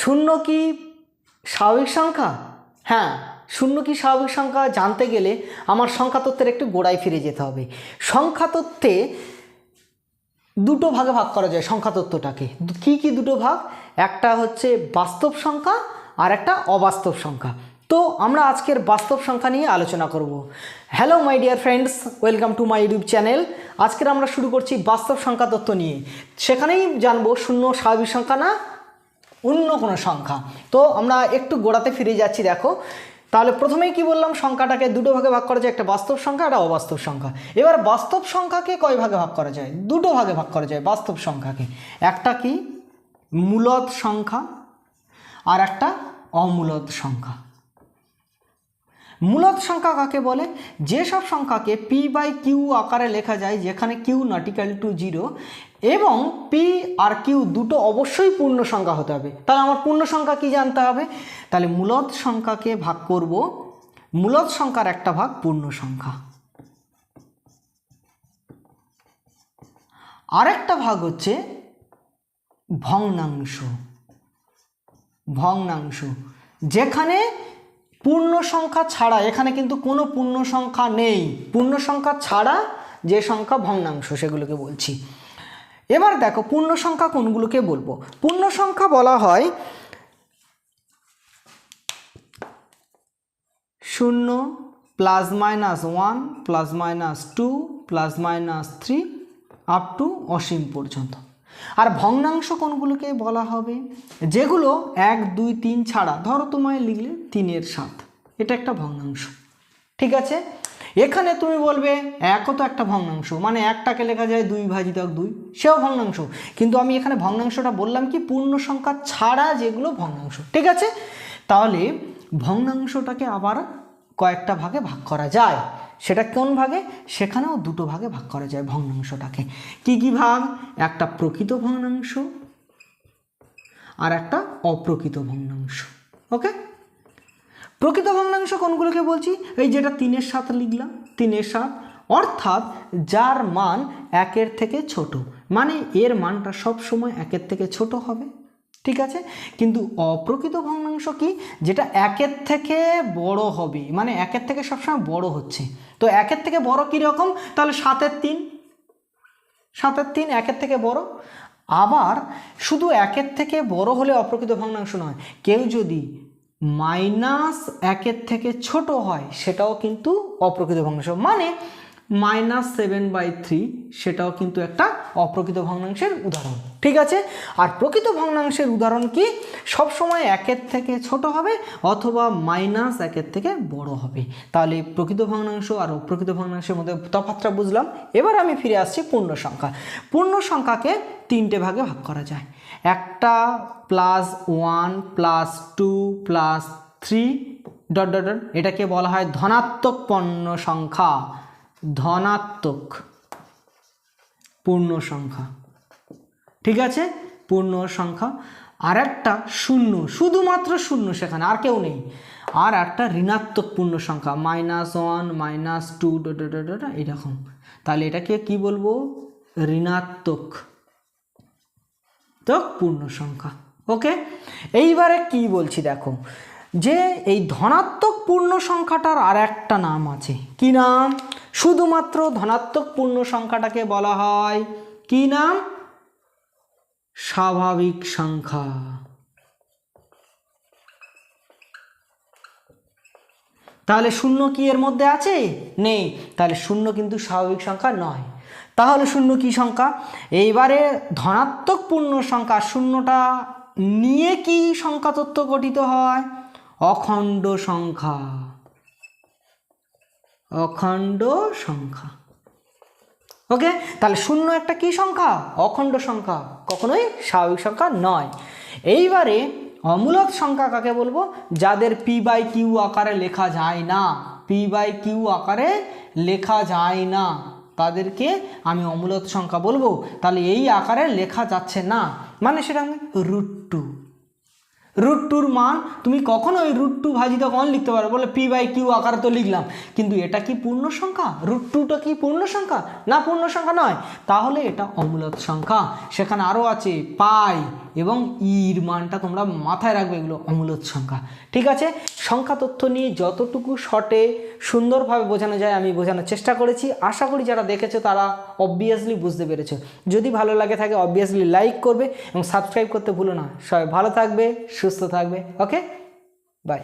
শূন্য কি স্বাভাবিক সংখ্যা? হ্যাঁ শূন্য কি স্বাভাবিক সংখ্যা জানতে গেলে আমার সংখ্যা তত্ত্বের একটু গোড়ায় ফিরে যেতে হবে। সংখ্যা তত্ত্বে দুটো ভাগে ভাগ করা যায় সংখ্যা তত্ত্বটাকে কি কি দুটো ভাগ? একটা হচ্ছে বাস্তব সংখ্যা আর একটা অবাস্তব সংখ্যা। তো আমরা আজকের বাস্তব সংখ্যা নিয়ে আলোচনা করব। Hello my dear friends welcome to my YouTube channel আজকের আমরা শুরু করছি বাস্তব সংখ্যা তত্ত্ব নিয়ে। সেখানেই জানব শূন্য স্বাভাবিক সংখ্যা না অন্য কোনো সংখ্যা। তো আমরা একটু গোড়াতে ফিরে যাচ্ছি, দেখো। তাহলে প্রথমেই কি বললাম, সংখ্যাটাকে দুটো ভাগে ভাগ করা যায়, একটা বাস্তব সংখ্যা একটা অবাস্তব সংখ্যা। এবার বাস্তব সংখ্যাকে কয় ভাগে ভাগ করা যায়? দুটো ভাগে ভাগ করা যায় বাস্তব সংখ্যাকে। একটা কি? মূলত সংখ্যা আর একটা অমূলত সংখ্যা। মূলত সংখ্যা কাকে বলে? যেসব সংখ্যাকে পি বাই কিউ আকারে লেখা যায়, যেখানে Q not equal to zero এবং পি আর কিউ দুটো অবশ্যই পূর্ণ সংখ্যা হতে হবে। তাহলে আমার পূর্ণ সংখ্যা কি জানতে হবে? তাহলে মূলদ সংখ্যাকে ভাগ করব। মূলদ সংখ্যার একটা ভাগ পূর্ণ সংখ্যা। আরেকটা ভাগ হচ্ছে ভগ্নাংশ। ভগ্নাংশ। যেখানে পূর্ণ সংখ্যা ছাড়া, এখানে কিন্তু কোনো পূর্ণ সংখ্যা নেই। পূর্ণ সংখ্যা ছাড়া যে সংখ্যা ভগ্নাংশ, সেগুলোকে বলছি। এবার দেখো পূর্ণ সংখ্যা কোনগুলোকে বলব? পূর্ণ সংখ্যা বলা হয় শূন্য plus minus one, plus minus two, plus minus three, up to অসীম পর্যন্ত। আর ভগ্নাংশ কোনগুলোকে বলা হবে? যেগুলো এক, দুই, তিন ছাড়া, ধরো তোমায় লিখলে তিনের সাত। এটা একটা ভগ্নাংশ। ঠিক আছে? এখানে তুমি বলবে, একও তো একটা ভগ্নাংশ। মানে একটাকে লেখা যায় দুই ভাজিত দুই, সেও ভগ্নাংশ। কিন্তু আমি এখানে ভগ্নাংশটা বললাম কি, পূর্ণ সংখ্যা ছাড়া যেগুলো ভগ্নাংশ। ঠিক আছে? তাহলে ভগ্নাংশটাকে আবার কয়েকটা ভাগে ভাগ করা যায়। সেটা কোন ভাগে? সেখানেও দুটো ভাগে ভাগ করা যায় ভগ্নাংশটাকে। কি কি ভাগ? একটা প্রকৃত ভগ্নাংশ আর একটা অপ্রকৃত ভগ্নাংশ। ওকে? প্রকৃত ভগ্নাংশ কোনগুলোকে বলছি? এই যেটা তিনের সাত লিখলাম, তিনের সাত। অর্থাৎ যার মান একের থেকে ছোট মানে এর মানটা সব সময় একের থেকে ছোট হবে, ঠিক আছে? কিন্তু অপ্রকৃত ভগ্নাংশ কি? যেটা একের থেকে বড় হবে মানে একের থেকে সবসময় বড় হচ্ছে। তো একের থেকে বড় কীরকম তাহলে সাতের তিন। সাতের তিন একের থেকে বড়। আবার শুধু একের থেকে বড় হলে অপ্রকৃত ভগ্নাংশ নয়, কেউ যদি মাইনাস একের থেকে ছোট হয় সেটাও কিন্তু অপ্রকৃত ভগ্নাংশ। মানে মাইনাস সেভেন বাই থ্রি সেটাও কিন্তু একটা অপ্রকৃত ভগ্নাংশের উদাহরণ। ঠিক আছে? আর প্রকৃত ভগ্নাংশের উদাহরণ কি? সবসময় একের থেকে ছোট হবে অথবা মাইনাস একের থেকে বড় হবে। তাহলে প্রকৃত ভগ্নাংশ আর অপ্রকৃত ভগ্নাংশের মধ্যে তফাৎটা বুঝলাম। এবার আমি ফিরে আসছি পূর্ণ সংখ্যা। পূর্ণ সংখ্যাকে তিনটে ভাগে ভাগ করা যায়। একটা plus one plus two plus three dot dot dot এটাকে বলা হয় ধনাত্মক পণ্য সংখ্যা। ধনাত্মক পূর্ণ সংখ্যা। ঠিক আছে? পূর্ণ সংখ্যা। আর একটা শূন্য, শুধুমাত্র শূন্য সেখানে, আর কেউ নেই। আর একটা ঋণাত্মক পূর্ণ সংখ্যা মাইনাস ওয়ান মাইনাস টু এরকম। তাহলে এটাকে কি বলব? ঋণাত্মক পূর্ণ সংখ্যা। ওকে এইবারে কি বলছি দেখো, যে এই ধনাত্মক পূর্ণ সংখ্যাটার আর একটা নাম আছে। কি নাম? শুধুমাত্র ধনাত্মক পূর্ণ সংখ্যাটাকে বলা হয়। কি নাম? স্বাভাবিক সংখ্যা। তাহলে শূন্য কি এর মধ্যে আছে? নেই। তাহলে শূন্য কিন্তু স্বাভাবিক সংখ্যা নয়। তাহলে শূন্য কি সংখ্যা? এইবারে ধনাত্মক পূর্ণ সংখ্যা শূন্যটা নিয়ে কি সংখ্যা তত্ত্ব গঠিত হয়? অখণ্ড সংখ্যা। অখণ্ড সংখ্যা। ওকে? তাহলে শূন্য একটা কি সংখ্যা? অখণ্ড সংখ্যা। কখনোই স্বাভাবিক সংখ্যা নয়। এইবারে অমূলক সংখ্যা কাকে বলব? যাদের পি বাই কিউ আকারে লেখা যায় না। পি বাই কিউ আকারে লেখা যায় না। তাদেরকে আমি অমূলক সংখ্যা বলব। তাহলে এই আকারে লেখা যাচ্ছে না। মানে সেটা রুট টু রুট টুর মান, তুমি কখনো ওই রুট টু ভাজিত কখন লিখতে পারো। বলে পি বাই কিউ আকারে তো লিখলাম। কিন্তু এটা কি পূর্ণ সংখ্যা? রুট টুটা কি পূর্ণ সংখ্যা? না, পূর্ণ সংখ্যা নয়। তাহলে এটা অমূলত সংখ্যা। সেখানে আরও আছে পাই এবং ইর মানটা তোমরা মাথায় রাখবে এগুলো অমূলত সংখ্যা। ঠিক আছে? সংখ্যা তথ্য নিয়ে যতটুকু শটে সুন্দরভাবে বোঝানো যায়, আমি বোঝানোর চেষ্টা করেছি। আশা করি যারা দেখেছ তারা অবভিয়াসলি বুঝতে পেরেছ। যদি ভালো লাগে থাকে অবভিয়াসলি লাইক করবে এবং সাবস্ক্রাইব করতে ভুলো না। সবাই ভালো থাকবে, সুস্থ থাকবে। Okay bye